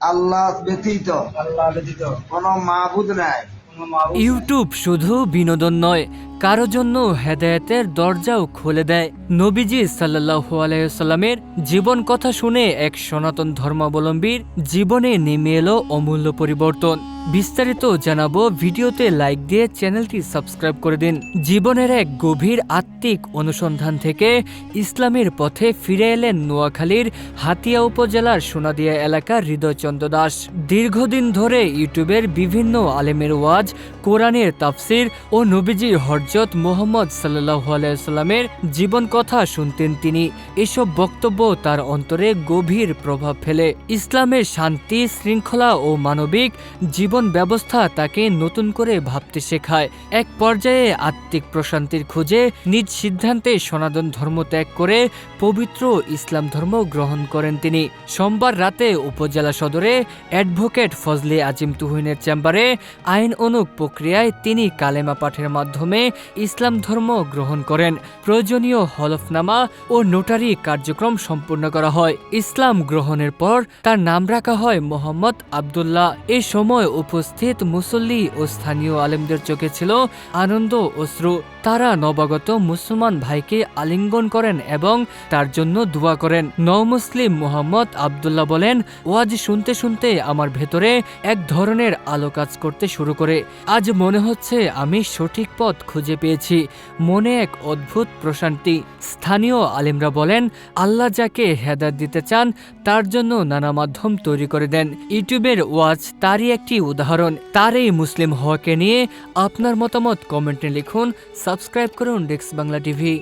আল্লাহ ব্যতীত আল্লাহ ব্যতীত কোনো মাহবুদ নাই। ইউটিউব শুধু বিনোদন নয় কারও জন্য হেদায়েতের দরজাও খুলে দেয়। নবীজি সাল্লাহু আলাইসাল্লামের জীবন কথা শুনে এক সনাতন ধর্মাবলম্বীর জীবনে নেমে এলো অমূল্য পরিবর্তন। বিস্তারিত জানাব ভিডিওতে লাইক দিয়ে চ্যানেলটি সাবস্ক্রাইব করে দিন। জীবনের এক গভীর আত্মিক অনুসন্ধান থেকে ইসলামের পথে ফিরে এলেন নোয়াখালীর হাতিয়া উপজেলার সোনাদিয়া এলাকার হৃদয়চন্দ্র দাস। দীর্ঘদিন ধরে ইউটিউবের বিভিন্ন আলেমের ওয়াজ, কোরআনের তাফসির ও নবীজি হরজত মোহাম্মদ সাল্লাহ আলাইসাল্লামের জীবন কথা শুনতেন তিনি। এসব বক্তব্য তার অন্তরে গভীর প্রভাব ফেলে। ইসলামের শান্তি, শৃঙ্খলা ও মানবিক জীবন ব্যবস্থা তাকে নতুন করে ভাবতে শেখায়। এক পর্যায়ে আত্মিক প্রশান্তির খুঁজে নিজ সিদ্ধান্তে সনাতন ধর্ম ত্যাগ করে পবিত্র ইসলাম ধর্ম গ্রহণ করেন তিনি। সোমবার রাতে উপজেলা সদরে অ্যাডভোকেট ফজলে আজিম তুহিনের চেম্বারে আইন অনুক প্রক্রিয়ায় তিনি কালেমা পাঠের মাধ্যমে ইসলাম ধর্ম গ্রহণ করেন। প্রয়োজনীয় হলফনামা ও নোটারি কার্যক্রম সম্পূর্ণ করা হয়। ইসলাম গ্রহণের পর তার নাম রাখা হয় মোহাম্মদ আবদুল্লাহ। এ সময় উপস্থিত মুসল্লি ও স্থানীয় আলেমদের চোখে ছিল আনন্দ, অশ্রু। তারা নবাগত মুসলমান ভাইকে আলিঙ্গন করেন এবং তার জন্য দোয়া করেন। নওমুসলিম মোহাম্মদ আবদুল্লাহ বলেন, ওয়াজ শুনতে শুনতে আমার ভেতরে এক ধরনের আলো কাজ করতে শুরু করে। আজ মনে হচ্ছে আমি সঠিক পথ খুঁজে পেয়েছি। মনে এক অদ্ভুত প্রশান্তি। স্থানীয় আলিমরা বলেন, আল্লাহ যাকে হেদায়ত দিতে চান, তার জন্য নানা মাধ্যম তৈরি করে দেন। ইউটিউবের ওয়াজ তারই একটি উদাহরণ। তার এই মুসলিম হওয়াকে নিয়ে আপনার মতামত কমেন্টে লিখুন। সাবস্ক্রাইব করুন ডেক্স বাংলা টিভি।